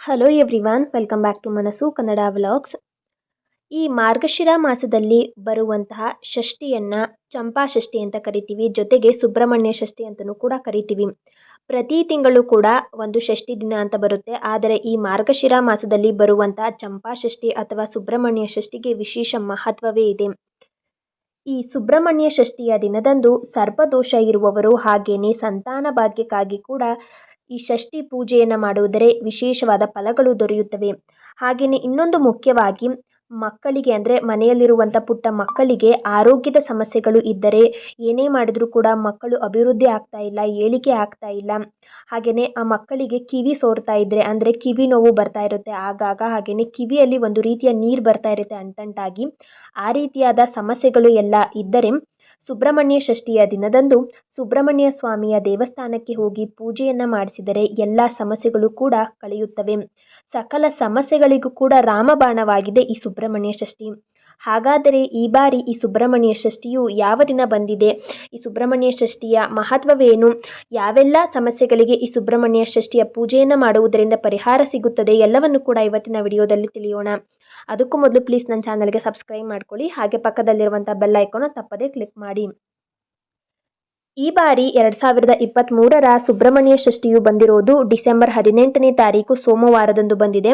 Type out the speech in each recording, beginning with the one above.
Hello everyone welcome back to Manasu Kannada vlogs ಈ ಮಾರ್ಗಶಿರ ಮಾಸದಲ್ಲಿ ಬರುವಂತಹ ಷಷ್ಠಿಯನ್ನು ಚಂಪಾ ಷಷ್ಠಿ ಅಂತ ಕರಿತೀವಿ, ಜೊತೆಗೆ ಸುಬ್ರಹ್ಮಣ್ಯ ಷಷ್ಠಿ ಅಂತಲೂ ಕೂಡ ಕರಿತೀವಿ. ಪ್ರತಿ ತಿಂಗಳು ಕೂಡ ಒಂದು ಷಷ್ಠಿ ದಿನ ಅಂತ ಬರುತ್ತೆ, ಆದರೆ ಈ ಮಾರ್ಗಶಿರ ಮಾಸದಲ್ಲಿ ಬರುವಂತಹ ಚಂಪಾ ಷಷ್ಠಿ ಅಥವಾ ಸುಬ್ರಹ್ಮಣ್ಯ ಷಷ್ಠಿಗೆ ವಿಶೇಷ ಮಹತ್ವವೇ ಇದೆ. ಈ ಸುಬ್ರಹ್ಮಣ್ಯ ಷಷ್ಠಿಯ ದಿನದಂದು ಸರ್ಪದೋಷ ಇರುವವರು ಹಾಗೆಯೇ ಸಂತಾನ ಭಾಗ್ಯಕ್ಕಾಗಿ ಕೂಡ ಈ ಷಷ್ಠಿ ಪೂಜೆಯನ್ನು ಮಾಡುವುದರೆ ವಿಶೇಷವಾದ ಫಲಗಳು ದೊರೆಯುತ್ತವೆ. ಹಾಗೆಯೇ ಇನ್ನೊಂದು ಮುಖ್ಯವಾಗಿ ಮಕ್ಕಳಿಗೆ ಅಂದರೆ ಮನೆಯಲ್ಲಿರುವಂಥ ಪುಟ್ಟ ಮಕ್ಕಳಿಗೆ ಆರೋಗ್ಯದ ಸಮಸ್ಯೆಗಳು ಇದ್ದರೆ ಏನೇ ಮಾಡಿದರೂ ಕೂಡ ಮಕ್ಕಳು ಅಭಿವೃದ್ಧಿ ಆಗ್ತಾ ಇಲ್ಲ, ಏಳಿಗೆ ಆಗ್ತಾ ಇಲ್ಲ. ಹಾಗೆಯೇ ಆ ಮಕ್ಕಳಿಗೆ ಕಿವಿ ಸೋರ್ತಾ ಇದ್ದರೆ ಅಂದರೆ ಕಿವಿ ನೋವು ಬರ್ತಾ ಇರುತ್ತೆ. ಆಗಾಗ ಹಾಗೆಯೇ ಕಿವಿಯಲ್ಲಿ ಒಂದು ರೀತಿಯ ನೀರು ಬರ್ತಾ ಇರುತ್ತೆ ಅಂಟಂಟಾಗಿ ಆ ರೀತಿಯಾದ ಸಮಸ್ಯೆಗಳು ಎಲ್ಲ ಇದ್ದರೆ ಸುಬ್ರಹ್ಮಣ್ಯ ಷಷ್ಠಿಯ ದಿನದಂದು ಸುಬ್ರಹ್ಮಣ್ಯ ಸ್ವಾಮಿಯ ದೇವಸ್ಥಾನಕ್ಕೆ ಹೋಗಿ ಪೂಜೆಯನ್ನು ಮಾಡಿಸಿದರೆ ಎಲ್ಲ ಸಮಸ್ಯೆಗಳು ಕೂಡ ಕಳೆಯುತ್ತವೆ. ಸಕಲ ಸಮಸ್ಯೆಗಳಿಗೂ ಕೂಡ ರಾಮಬಾಣವಾಗಿದೆ ಈ ಸುಬ್ರಹ್ಮಣ್ಯ ಷಷ್ಠಿ. ಹಾಗಾದರೆ ಈ ಬಾರಿ ಈ ಸುಬ್ರಹ್ಮಣ್ಯ ಷಷ್ಠಿಯು ಯಾವ ದಿನ ಬಂದಿದೆ? ಈ ಸುಬ್ರಹ್ಮಣ್ಯ ಷಷ್ಠಿಯ ಮಹತ್ವವೇನು? ಯಾವೆಲ್ಲ ಸಮಸ್ಯೆಗಳಿಗೆ ಈ ಸುಬ್ರಹ್ಮಣ್ಯ ಷಷ್ಠಿಯ ಪೂಜೆಯನ್ನು ಮಾಡುವುದರಿಂದ ಪರಿಹಾರ ಸಿಗುತ್ತದೆ ಎಲ್ಲವನ್ನು ಕೂಡ ಇವತ್ತಿನ ವಿಡಿಯೋದಲ್ಲಿ ತಿಳಿಯೋಣ. ಅದಕ್ಕೂ ಮೊದಲು ಪ್ಲೀಸ್ ನನ್ನ ಚಾನಲ್ಗೆ ಸಬ್ಸ್ಕ್ರೈಬ್ ಮಾಡ್ಕೊಳ್ಳಿ. ಹಾಗೆ ಪಕ್ಕದಲ್ಲಿರುವಂಥ ಬೆಲ್ ಐಕೋನ ತಪ್ಪದೇ ಕ್ಲಿಕ್ ಮಾಡಿ. ಈ ಬಾರಿ ಎರಡು ಸಾವಿರದ ಇಪ್ಪತ್ತ್ಮೂರರ ಸುಬ್ರಹ್ಮಣ್ಯ ಷಷ್ಠಿಯು ಬಂದಿರೋದು ಡಿಸೆಂಬರ್ ಹದಿನೆಂಟನೇ ತಾರೀಕು ಸೋಮವಾರದಂದು ಬಂದಿದೆ.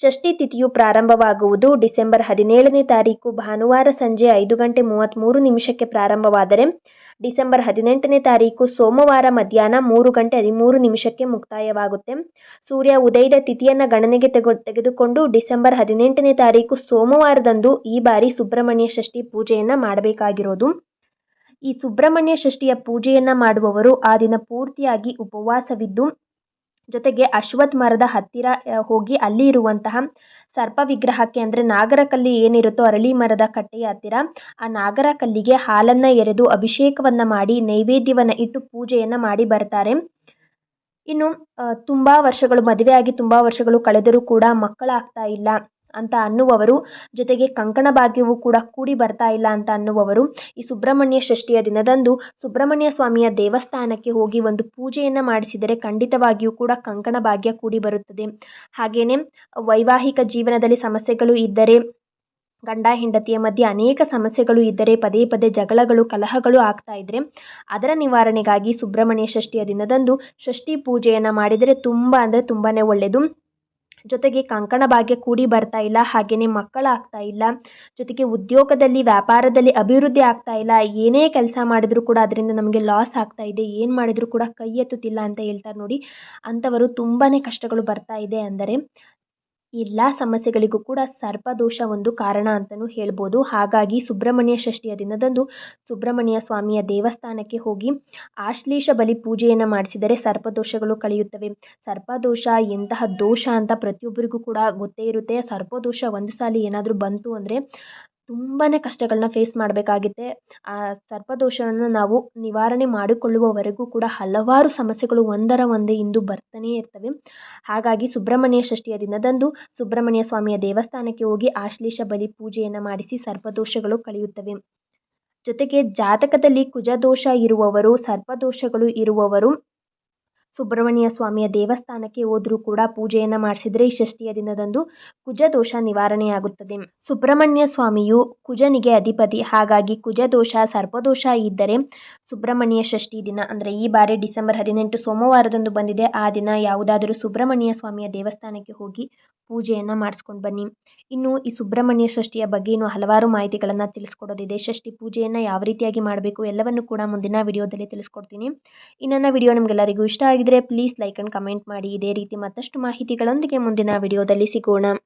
ಷಷ್ಠಿ ತಿಥಿಯು ಪ್ರಾರಂಭವಾಗುವುದು ಡಿಸೆಂಬರ್ ಹದಿನೇಳನೇ ತಾರೀಕು ಭಾನುವಾರ ಸಂಜೆ ಐದು ಗಂಟೆ ಮೂವತ್ತ್ಮೂರು ನಿಮಿಷಕ್ಕೆ ಪ್ರಾರಂಭವಾದರೆ ಡಿಸೆಂಬರ್ ಹದಿನೆಂಟನೇ ತಾರೀಕು ಸೋಮವಾರ ಮಧ್ಯಾಹ್ನ ಮೂರು ಗಂಟೆ ಹದಿಮೂರು ನಿಮಿಷಕ್ಕೆ ಮುಕ್ತಾಯವಾಗುತ್ತೆ. ಸೂರ್ಯ ಉದಯದ ತಿಥಿಯನ್ನು ಗಣನೆಗೆ ತೆಗೆ, ತೆಗೆದುಕೊಂಡು ಡಿಸೆಂಬರ್ ಹದಿನೆಂಟನೇ ತಾರೀಕು ಸೋಮವಾರದಂದು ಈ ಬಾರಿ ಸುಬ್ರಹ್ಮಣ್ಯ ಷಷ್ಠಿ ಪೂಜೆಯನ್ನು ಮಾಡಬೇಕಾಗಿರೋದು. ಈ ಸುಬ್ರಹ್ಮಣ್ಯ ಷಷ್ಠಿಯ ಪೂಜೆಯನ್ನು ಮಾಡುವವರು ಆ ದಿನ ಪೂರ್ತಿಯಾಗಿ ಉಪವಾಸವಿದ್ದು ಜೊತೆಗೆ ಅಶ್ವತ್ಥ ಮರದ ಹತ್ತಿರ ಹೋಗಿ ಅಲ್ಲಿ ಇರುವಂತಹ ಸರ್ಪ ವಿಗ್ರಹಕ್ಕೆ ಅಂದರೆ ನಾಗರಕಲ್ಲಿ ಏನಿರುತ್ತೋ ಅರಳಿ ಮರದ ಕಟ್ಟೆಯ ಹತ್ತಿರ, ಆ ನಾಗರಕಲ್ಲಿಗೆ ಹಾಲನ್ನು ಎರೆದು ಅಭಿಷೇಕವನ್ನು ಮಾಡಿ, ನೈವೇದ್ಯವನ್ನು ಇಟ್ಟು ಪೂಜೆಯನ್ನು ಮಾಡಿ ಬರ್ತಾರೆ. ಇನ್ನು ತುಂಬ ವರ್ಷಗಳು ಮದುವೆಯಾಗಿ ತುಂಬ ವರ್ಷಗಳು ಕಳೆದರೂ ಕೂಡ ಮಕ್ಕಳಾಗ್ತಾ ಇಲ್ಲ. ಅಂತ ಅನ್ನುವವರು, ಜೊತೆಗೆ ಕಂಕಣ ಭಾಗ್ಯವೂ ಕೂಡ ಕೂಡಿ ಬರ್ತಾ ಇಲ್ಲ ಅಂತ ಅನ್ನುವವರು, ಈ ಸುಬ್ರಹ್ಮಣ್ಯ ಷಷ್ಠಿಯ ದಿನದಂದು ಸುಬ್ರಹ್ಮಣ್ಯ ಸ್ವಾಮಿಯ ದೇವಸ್ಥಾನಕ್ಕೆ ಹೋಗಿ ಒಂದು ಪೂಜೆಯನ್ನು ಮಾಡಿಸಿದರೆ ಖಂಡಿತವಾಗಿಯೂ ಕೂಡ ಕಂಕಣ ಭಾಗ್ಯ ಕೂಡಿ ಬರುತ್ತದೆ. ಹಾಗೆಯೇ ವೈವಾಹಿಕ ಜೀವನದಲ್ಲಿ ಸಮಸ್ಯೆಗಳು ಇದ್ದರೆ, ಗಂಡ ಹೆಂಡತಿಯ ಮಧ್ಯೆ ಅನೇಕ ಸಮಸ್ಯೆಗಳು ಇದ್ದರೆ, ಪದೇ ಪದೇ ಜಗಳಗಳು, ಕಲಹಗಳು ಆಗ್ತಾ ಇದ್ದರೆ ಅದರ ನಿವಾರಣೆಗಾಗಿ ಸುಬ್ರಹ್ಮಣ್ಯ ಷಷ್ಠಿಯ ದಿನದಂದು ಷಷ್ಠಿ ಪೂಜೆಯನ್ನು ಮಾಡಿದರೆ ತುಂಬ ಅಂದರೆ ತುಂಬಾ ಒಳ್ಳೆಯದು ಜೊತೆಗೆ ಕಂಕಣ ಭಾಗ್ಯ ಕೂಡಿ ಬರ್ತಾ ಇಲ್ಲ ಹಾಗೆಯೇ ಮಕ್ಕಳಾಗ್ತಾ ಇಲ್ಲ, ಜೊತೆಗೆ ಉದ್ಯೋಗದಲ್ಲಿ, ವ್ಯಾಪಾರದಲ್ಲಿ ಅಭಿವೃದ್ಧಿ ಆಗ್ತಾ ಇಲ್ಲ, ಏನೇ ಕೆಲಸ ಮಾಡಿದರೂ ಕೂಡ ಅದರಿಂದ ನಮಗೆ ಲಾಸ್ ಆಗ್ತಾ ಇದೆ, ಏನು ಮಾಡಿದರೂ ಕೂಡ ಕೈ ಎತ್ತುತ್ತಿಲ್ಲ ಅಂತ ಹೇಳ್ತಾರೆ ನೋಡಿ, ಅಂಥವರು ತುಂಬಾ ಕಷ್ಟಗಳು ಬರ್ತಾ ಇದೆ ಅಂದರೆ ಎಲ್ಲ ಸಮಸ್ಯೆಗಳಿಗೂ ಕೂಡ ಸರ್ಪದೋಷ ಒಂದು ಕಾರಣ ಅಂತಲೂ ಹೇಳ್ಬೋದು. ಹಾಗಾಗಿ ಸುಬ್ರಹ್ಮಣ್ಯ ಷಷ್ಠಿಯ ದಿನದಂದು ಸುಬ್ರಹ್ಮಣ್ಯ ಸ್ವಾಮಿಯ ದೇವಸ್ಥಾನಕ್ಕೆ ಹೋಗಿ ಆಶ್ಲೇಷ ಬಲಿ ಪೂಜೆಯನ್ನು ಮಾಡಿಸಿದರೆ ಸರ್ಪದೋಷಗಳು ಕಳೆಯುತ್ತವೆ. ಸರ್ಪದೋಷ ಎಂತಹ ದೋಷ ಅಂತ ಪ್ರತಿಯೊಬ್ಬರಿಗೂ ಕೂಡ ಗೊತ್ತೇ ಇರುತ್ತೆ. ಸರ್ಪದೋಷ ಒಂದು ಸಲ ಏನಾದರೂ ಬಂತು ಅಂದರೆ ತುಂಬಾ ಕಷ್ಟಗಳನ್ನ ಫೇಸ್ ಮಾಡಬೇಕಾಗುತ್ತೆ. ಆ ಸರ್ಪದೋಷವನ್ನು ನಾವು ನಿವಾರಣೆ ಮಾಡಿಕೊಳ್ಳುವವರೆಗೂ ಕೂಡ ಹಲವಾರು ಸಮಸ್ಯೆಗಳು ಒಂದರ ಒಂದೇ ಇಂದು ಬರ್ತಾನೇ ಇರ್ತವೆ. ಹಾಗಾಗಿ ಸುಬ್ರಹ್ಮಣ್ಯ ಷಷ್ಠಿಯ ದಿನದಂದು ಸುಬ್ರಹ್ಮಣ್ಯ ಸ್ವಾಮಿಯ ದೇವಸ್ಥಾನಕ್ಕೆ ಹೋಗಿ ಆಶ್ಲೇಷ ಬಲಿ ಪೂಜೆಯನ್ನು ಮಾಡಿಸಿ ಸರ್ಪದೋಷಗಳು ಕಳೆಯುತ್ತವೆ. ಜೊತೆಗೆ ಜಾತಕದಲ್ಲಿ ಕುಜದೋಷ ಇರುವವರು, ಸರ್ಪದೋಷಗಳು ಇರುವವರು ಸುಬ್ರಹ್ಮಣ್ಯ ಸ್ವಾಮಿಯ ದೇವಸ್ಥಾನಕ್ಕೆ ಹೋದರೂ ಕೂಡ ಪೂಜೆಯನ್ನು ಮಾಡಿಸಿದರೆ ಈ ಷಷ್ಠಿಯ ದಿನದಂದು ಕುಜದೋಷ ನಿವಾರಣೆಯಾಗುತ್ತದೆ. ಸುಬ್ರಹ್ಮಣ್ಯ ಸ್ವಾಮಿಯು ಕುಜನಿಗೆ ಅಧಿಪತಿ. ಹಾಗಾಗಿ ಕುಜದೋಷ, ಸರ್ಪದೋಷ ಇದ್ದರೆ ಸುಬ್ರಹ್ಮಣ್ಯ ಷಷ್ಠಿ ದಿನ, ಅಂದರೆ ಈ ಬಾರಿ ಡಿಸೆಂಬರ್ ಹದಿನೆಂಟು ಸೋಮವಾರದಂದು ಬಂದಿದೆ. ಆ ದಿನ ಯಾವುದಾದರೂ ಸುಬ್ರಹ್ಮಣ್ಯ ಸ್ವಾಮಿಯ ದೇವಸ್ಥಾನಕ್ಕೆ ಹೋಗಿ ಪೂಜೆಯನ್ನು ಮಾಡಿಸ್ಕೊಂಡು ಬನ್ನಿ. ಇನ್ನು ಈ ಸುಬ್ರಹ್ಮಣ್ಯ ಷಷ್ಠಿಯ ಬಗ್ಗೆ ಇನ್ನು ಹಲವಾರು ಮಾಹಿತಿಗಳನ್ನು ತಿಳಿಸ್ಕೊಡೋದಿದೆ. ಷಷ್ಠಿ ಪೂಜೆಯನ್ನು ಯಾವ ರೀತಿಯಾಗಿ ಮಾಡಬೇಕು ಎಲ್ಲವನ್ನು ಕೂಡ ಮುಂದಿನ ವಿಡಿಯೋದಲ್ಲಿ ತಿಳಿಸ್ಕೊಡ್ತೀನಿ. ಈ ನನ್ನ ವಿಡಿಯೋ ನಿಮಗೆಲ್ಲರಿಗೂ ಇಷ್ಟ ಆಗಿದ್ದರೆ ಪ್ಲೀಸ್ ಲೈಕ್ ಆ್ಯಂಡ್ ಕಮೆಂಟ್ ಮಾಡಿ. ಇದೇ ರೀತಿ ಮತ್ತಷ್ಟು ಮಾಹಿತಿಗಳೊಂದಿಗೆ ಮುಂದಿನ ವಿಡಿಯೋದಲ್ಲಿ ಸಿಗೋಣ.